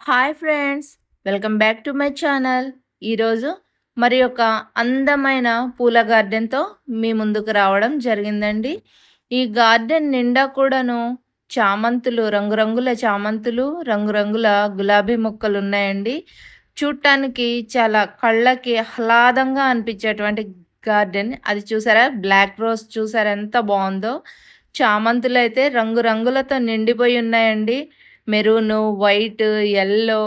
Hi friends welcome back to my channel ఈరోజు మరి ఒక అందమైన పూల గార్డెన్తో మీ ముందుకు రావడం జరిగిందండి. ఈ గార్డెన్ నిండా కూడాను చామంతులు రంగురంగుల చామంతులు రంగురంగుల గులాబీ మొక్కలు ఉన్నాయండి. చూడటానికి చాలా కళ్ళకి ఆహ్లాదంగా అనిపించేటువంటి గార్డెన్. అది చూసారా? బ్లాక్ రోజ్ చూసారా ఎంత బాగుందో. చామంతులు అయితే రంగురంగులతో నిండిపోయి ఉన్నాయండి. మెరూను వైట్ ఎల్లో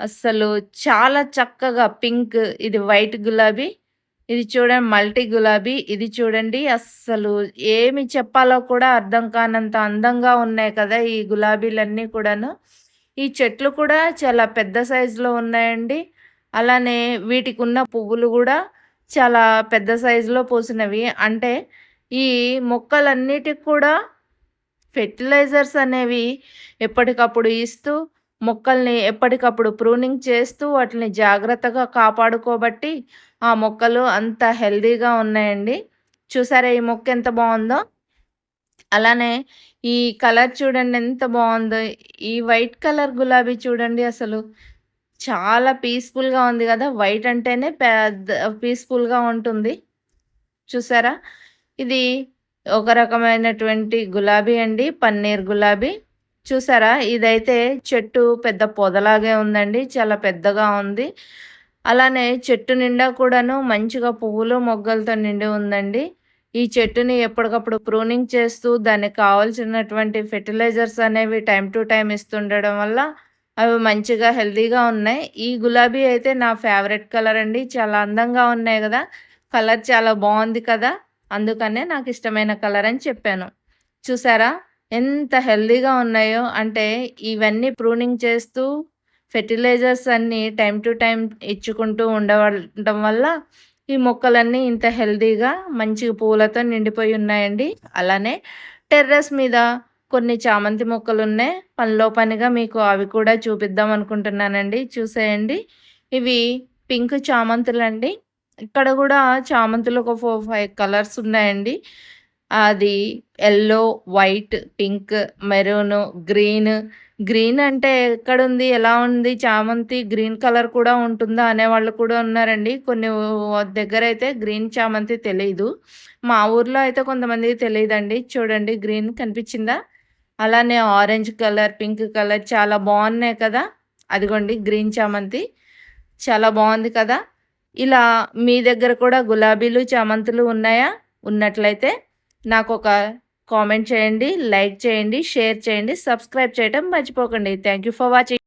అస్సలు చాలా చక్కగా పింక్ ఇది వైట్ గులాబీ ఇది చూడండి మల్టీ గులాబీ ఇది చూడండి అస్సలు ఏమి చెప్పాలో కూడా అర్థం కానంత అందంగా ఉన్నాయి కదా ఈ గులాబీలన్నీ కూడాను. ఈ చెట్లు కూడా చాలా పెద్ద సైజులో ఉన్నాయండి. అలానే వీటికి ఉన్న పువ్వులు కూడా చాలా పెద్ద సైజులో పూసినవి. అంటే ఈ మొక్కలన్నిటికి కూడా ఫెర్టిలైజర్స్ అనేవి ఎప్పటికప్పుడు ఇస్తూ మొక్కల్ని ఎప్పటికప్పుడు ప్రూనింగ్ చేస్తూ వాటిని జాగ్రత్తగా కాపాడుకోబట్టి ఆ మొక్కలు అంత హెల్దీగా ఉన్నాయండి. చూసారా ఈ మొక్క ఎంత బాగుందో? అలానే ఈ కలర్ చూడండి ఎంత బాగుందో. ఈ వైట్ కలర్ గులాబీ చూడండి అసలు. చాలా పీస్ఫుల్గా ఉంది కదా. వైట్ అంటేనే పెద్ద పీస్ఫుల్గా ఉంటుంది. చూసారా? ఇది ఒక రకమైనటువంటి గులాబీ అండి పన్నీర్ గులాబీ. చూసారా? ఇదైతే చెట్టు పెద్ద పొదలాగే ఉందండి చాలా పెద్దగా ఉంది. అలానే చెట్టు నిండా కూడాను మంచిగా పువ్వులు మొగ్గలతో నిండి ఉందండి. ఈ చెట్టుని ఎప్పటికప్పుడు ప్రూనింగ్ చేస్తూ దానికి కావాల్సినటువంటి ఫెర్టిలైజర్స్ అనేవి టైం టు టైం ఇస్తుండడం వల్ల అవి మంచిగా హెల్తీగా ఉన్నాయి. ఈ గులాబీ అయితే నా ఫేవరెట్ కలర్ అండి చాలా అందంగా ఉన్నాయి కదా. కలర్ చాలా బాగుంది కదా. అందుకనే నాకు ఇష్టమైన కలర్ అని చెప్పాను. చూసారా? ఎంత హెల్దీగా ఉన్నాయో. అంటే ఇవన్నీ ప్రూనింగ్ చేస్తూ ఫెర్టిలైజర్స్ అన్నీ టైం టు టైం ఇచ్చుకుంటూ ఉండడం వల్ల ఈ మొక్కలన్నీ ఇంత హెల్దీగా మంచి పూలతో నిండిపోయి ఉన్నాయండి. అలానే టెర్రస్ మీద కొన్ని చామంతి మొక్కలు ఉన్నాయి పనిలో పనిగా మీకు అవి కూడా చూపిద్దాం అనుకుంటున్నానండి. చూసేయండి. ఇవి పింక్ చామంతులు అండి ఇక్కడ కూడా చామంతులు ఒక ఫోర్ ఫైవ్ కలర్స్ ఉన్నాయండి. అది yellow white pink maroon green. Green అంటే ఎక్కడుంది ఎలా ఉంది చామంతి గ్రీన్ కలర్ కూడా ఉంటుందా అనే వాళ్ళు కూడా ఉన్నారండి. కొన్ని దగ్గర అయితే గ్రీన్ చామంతి తెలియదు మా ఊర్లో అయితే కొంతమందికి తెలియదండి చూడండి గ్రీన్ కనిపించిందా? అలానే ఆరెంజ్ కలర్ పింక్ కలర్ చాలా బాగున్నాయి కదా. అదిగోండి గ్రీన్ చామంతి. చాలా బాగుంది కదా. ఇలా మీ దగ్గర కూడా గులాబీలు చామంతులు ఉన్నాయా? ఉన్నట్లయితే నాకు ఒక కామెంట్ చేయండి లైక్ చేయండి షేర్ చేయండి సబ్స్క్రైబ్ చేయడం మర్చిపోకండి. Thank you for watching.